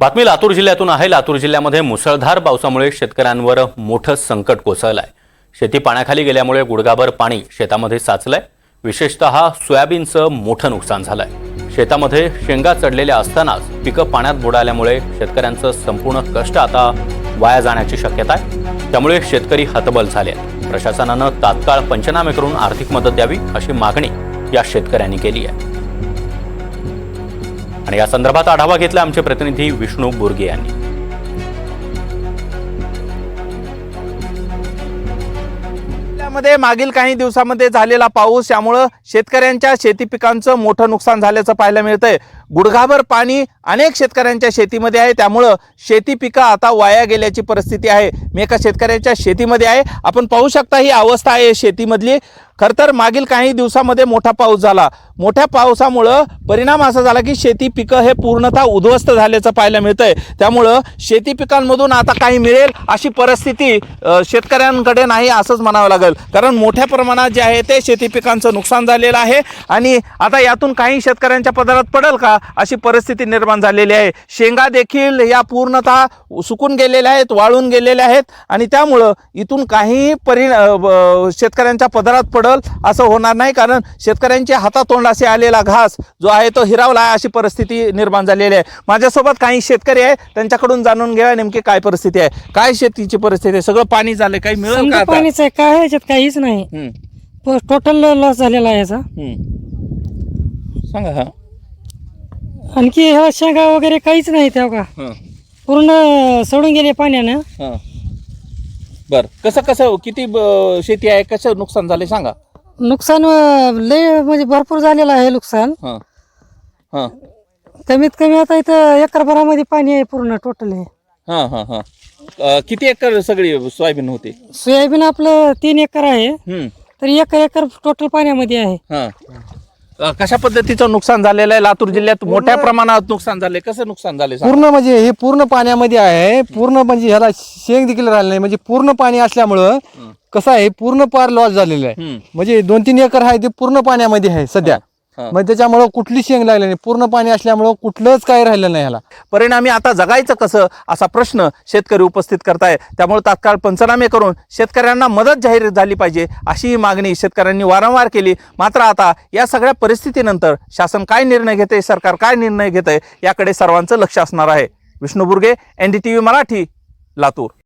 बातमी लातूर जिल्ह्यातून आहे. लातूर जिल्ह्यामध्ये मुसळधार पावसामुळे शेतकऱ्यांवर मोठं संकट कोसळलं आहे शेती पाण्याखाली गेल्यामुळे गुडघाभर पाणी शेतामध्ये साचलंय. विशेषतः सोयाबीनचं मोठं नुकसान झालंय. शेतामध्ये शेंगा चढलेल्या असतानाच पिकं पाण्यात बुडाल्यामुळे शेतकऱ्यांचं संपूर्ण कष्ट आता वाया जाण्याची शक्यता आहे. त्यामुळे शेतकरी हतबल झाले आहेत. प्रशासनानं तात्काळ पंचनामे करून आर्थिक मदत द्यावी अशी मागणी या शेतकऱ्यांनी केली आहे. आणि या संदर्भात आढावा घेतला आमचे प्रतिनिधी विष्णू बुर्गे यांनी. मध्ये मागील काही दिवसामध्ये झालेला पाऊस यामुळं शेतकऱ्यांच्या शेती पिकांचं मोठं नुकसान झाल्याचं पाहायला मिळतंय. गुडघाभर पाणी अनेक शेतकऱ्यांच्या शेतीमध्ये आहे त्यामुळं शेती पिकं आता वाया गेल्याची परिस्थिती आहे. मी एका शेतकऱ्याच्या शेतीमध्ये आहे. आपण पाहू शकता ही अवस्था आहे शेतीमधली. खरं तर मागील काही दिवसामध्ये मोठा पाऊस झाला. मोठ्या पावसामुळं परिणाम असा झाला की शेती पिकं हे पूर्णतः उद्ध्वस्त झाल्याचं पाहायला मिळतं आहे त्यामुळं शेती पिकांमधून आता काही मिळेल अशी परिस्थिती शेतकऱ्यांकडे नाही असंच म्हणावं लागेल. कारण मोठ्या प्रमाणात जे आहे ते शेती पिकांचं नुकसान झालेलं आहे आणि आता यातून काही शेतकऱ्यांच्या पदरात पडेल का अशी परिस्थिती निर्माण झालेली आहे. शेंगा देखील या पूर्णतः सुकून गेलेल्या आहेत वाळून गेलेल्या आहेत आणि त्यामुळं इथून काही परि शेतकऱ्यांच्या पदरात पडल असं होणार नाही. कारण शेतकऱ्यांच्या हातातोंडाशी आलेला घास जो आहे तो हिरावला आहे अशी परिस्थिती निर्माण झालेली आहे. माझ्यासोबत काही शेतकरी आहे त्यांच्याकडून जाणून घ्या नेमकी काय परिस्थिती आहे. काय शेतीची परिस्थिती आहे? सगळं पाणी झालं काही मिळेल का आता? पाणीच आहे काय याच्यात? काहीच नाही. हम्म, टोटल लॉस झालेला आहे याचा. हम्म. सांगा हा. आणखी ह्या शेंगा वगैरे काहीच नाही त्या का हा, पूर्ण सोडून गेले पाण्यानं. हा. बर. कसं कसं किती ब- शेती आहे? कसं नुकसान झाले सांगा. नुकसान अं, लय म्हणजे भरपूर झालेलं आहे नुकसान. हा. हा. कमीत कमी आता इथं एकरभरामध्ये पाणी आहे पूर्ण टोटल हे. हा हा हा. अ, किती एकर सगळी सोयाबीन होती? सोयाबीन आपलं तीन एकर आहे. हम्म. तर एक एकर टोटल पाण्यामध्ये आहे. हा. अ, कशा पद्धतीचं नुकसान झालेलं आहे लातूर जिल्ह्यात मोठ्या प्रमाणात नुकसान झाले कसं नुकसान झाले? पूर्ण म्हणजे हे पूर्ण पाण्यामध्ये आहे पूर्ण म्हणजे ह्याला शेंग देखील राहिलं नाही म्हणजे पूर्ण पाणी असल्यामुळं कसं आहे पूर्ण पार लॉस झालेलं आहे हम्म. म्हणजे दोन तीन एकर आहे ते पूर्ण पाण्यामध्ये आहे सध्या. मग त्याच्यामुळं कुठली शेंग लागली नाही. पूर्ण पाणी असल्यामुळं कुठलंच काही राहिलं नाही ह्याला. परिणामी आता जगायचं कसं असा प्रश्न शेतकरी उपस्थित करताय त्यामुळे तात्काळ पंचनामे करून शेतकऱ्यांना मदत जाहीर झाली पाहिजे अशी मागणी शेतकऱ्यांनी वारंवार केली. मात्र आता या सगळ्या परिस्थितीनंतर शासन काय निर्णय घेते सरकार काय निर्णय घेते याकडे सर्वांचं लक्ष असणार आहे. विष्णू बुर्गे एनडीटीव्ही मराठी लातूर.